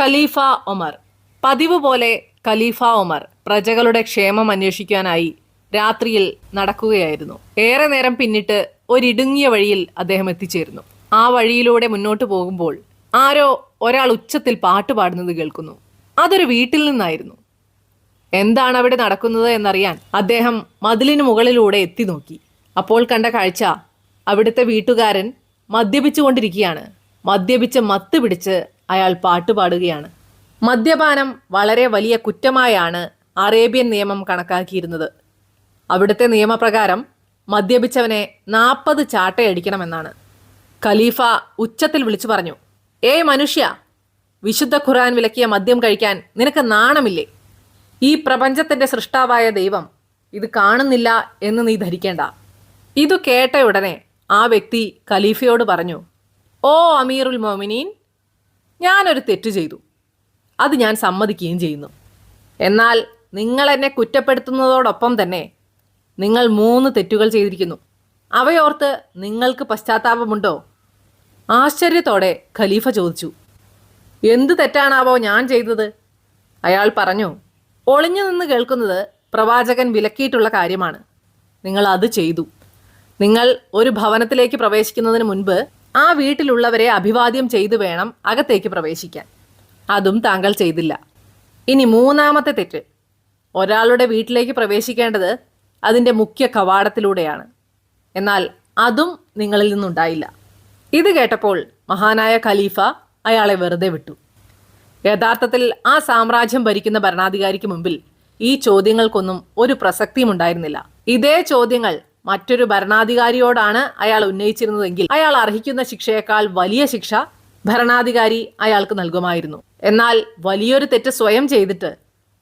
ഖലീഫ ഒമർ. പതിവ് പോലെ ഖലീഫ ഒമർ പ്രജകളുടെ ക്ഷേമം അന്വേഷിക്കാനായി രാത്രിയിൽ നടക്കുകയായിരുന്നു. ഏറെ നേരം പിന്നിട്ട് ഒരിടുങ്ങിയ വഴിയിൽ അദ്ദേഹം എത്തിച്ചേരുന്നു. ആ വഴിയിലൂടെ മുന്നോട്ട് പോകുമ്പോൾ ആരോ ഒരാൾ ഉച്ചത്തിൽ പാട്ട് പാടുന്നത് കേൾക്കുന്നു. അതൊരു വീട്ടിൽ നിന്നായിരുന്നു. എന്താണ് അവിടെ നടക്കുന്നത് എന്നറിയാൻ അദ്ദേഹം മതിലിന് മുകളിലൂടെ എത്തി നോക്കി. അപ്പോൾ കണ്ട കാഴ്ച അവിടുത്തെ വീട്ടുകാരൻ മദ്യപിച്ചുകൊണ്ടിരിക്കുകയാണ്. മദ്യപിച്ച് മത്ത് പിടിച്ച് അയാൾ പാട്ടുപാടുകയാണ് മദ്യപാനം വളരെ വലിയ കുറ്റമായാണ് അറേബ്യൻ നിയമം കണക്കാക്കിയിരുന്നത്. അവിടുത്തെ നിയമപ്രകാരം മദ്യപിച്ചവനെ നാൽപ്പത് ചാട്ടയടിക്കണമെന്നാണ്. ഖലീഫ ഉച്ചത്തിൽ വിളിച്ചു പറഞ്ഞു ഏയ് മനുഷ്യ വിശുദ്ധ ഖുർആൻ വിലക്കിയ മദ്യം കഴിക്കാൻ നിനക്ക് നാണമില്ലേ? ഈ പ്രപഞ്ചത്തിന്റെ സൃഷ്ടാവായ ദൈവം ഇത് കാണുന്നില്ല എന്ന് നീ ധരിക്കേണ്ട ഇതു കേട്ട ഉടനെ ആ വ്യക്തി ഖലീഫയോട് പറഞ്ഞു ഓ അമീറുൽ മോമിനീൻ ഞാനൊരു തെറ്റ് ചെയ്തു. അത് ഞാൻ സമ്മതിക്കുകയും ചെയ്യുന്നു. എന്നാൽ നിങ്ങൾ എന്നെ കുറ്റപ്പെടുത്തുന്നതോടൊപ്പം തന്നെ നിങ്ങൾ മൂന്ന് തെറ്റുകൾ ചെയ്തിരിക്കുന്നു. അവയോർത്ത് നിങ്ങൾക്ക് പശ്ചാത്താപമുണ്ടോ? ആശ്ചര്യത്തോടെ ഖലീഫ ചോദിച്ചു. എന്ത് തെറ്റാണാവോ ഞാൻ ചെയ്തത്? അയാൾ പറഞ്ഞു ഒളിഞ്ഞു നിന്ന് കേൾക്കുന്നത് പ്രവാചകൻ വിലക്കിയിട്ടുള്ള കാര്യമാണ്. നിങ്ങൾ അത് ചെയ്തു. നിങ്ങൾ ഒരു ഭവനത്തിലേക്ക് പ്രവേശിക്കുന്നതിന് മുൻപ് ആ വീട്ടിലുള്ളവരെ അഭിവാദ്യം ചെയ്തു വേണം അകത്തേക്ക് പ്രവേശിക്കാൻ. അതും താങ്കൾ ചെയ്തില്ല. ഇനി മൂന്നാമത്തെ തെറ്റ്. ഒരാളുടെ വീട്ടിലേക്ക് പ്രവേശിക്കേണ്ടത് അതിന്റെ മുഖ്യ കവാടത്തിലൂടെയാണ്. എന്നാൽ അതും നിങ്ങളിൽ നിന്നുണ്ടായില്ല. ഇത് കേട്ടപ്പോൾ മഹാനായ ഖലീഫ അയാളെ വെറുതെ വിട്ടു. യഥാർത്ഥത്തിൽ ആ സാമ്രാജ്യം ഭരിക്കുന്ന ഭരണാധികാരിക്ക് മുമ്പിൽ ഈ ചോദ്യങ്ങൾക്കൊന്നും ഒരു പ്രസക്തിയും ഉണ്ടായിരുന്നില്ല ഇതേ ചോദ്യങ്ങൾ മറ്റൊരു ഭരണാധികാരിയോടാണ് അയാൾ ഉന്നയിച്ചിരുന്നതെങ്കിൽ അയാൾ അർഹിക്കുന്ന ശിക്ഷയേക്കാൾ വലിയ ശിക്ഷ ഭരണാധികാരി അയാൾക്ക് നൽകുമായിരുന്നു. എന്നാൽ വലിയൊരു തെറ്റ് സ്വയം ചെയ്തിട്ട്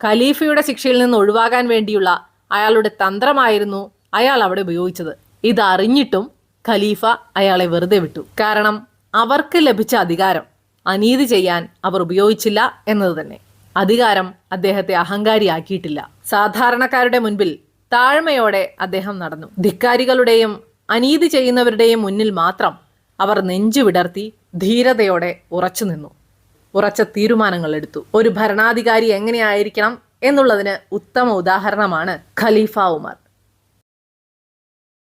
ഖലീഫയുടെ ശിക്ഷയിൽ നിന്ന് ഒഴിവാകാൻ വേണ്ടിയുള്ള അയാളുടെ തന്ത്രമായിരുന്നു അയാൾ അവിടെ ഉപയോഗിച്ചത്. ഇതറിഞ്ഞിട്ടും ഖലീഫ അയാളെ വെറുതെ വിട്ടു. കാരണം അവർക്ക് ലഭിച്ച അധികാരം അനീതി ചെയ്യാൻ അവർ ഉപയോഗിച്ചില്ല എന്നത് തന്നെ. അധികാരം അദ്ദേഹത്തെ അഹങ്കാരിയാക്കിയിട്ടില്ല. സാധാരണക്കാരുടെ മുൻപിൽ താഴ്മയോടെ അദ്ദേഹം നടന്നു. ധിക്കാരികളുടെയും അനീതി ചെയ്യുന്നവരുടെയും മുന്നിൽ മാത്രം അവർ നെഞ്ചു വിടർത്തി ധീരതയോടെ ഉറച്ചു നിന്നു. ഉറച്ച തീരുമാനങ്ങൾ എടുത്തു. ഒരു ഭരണാധികാരി എങ്ങനെയായിരിക്കണം എന്നുള്ളതിന് ഉത്തമ ഉദാഹരണമാണ് ഖലീഫ ഉമർ.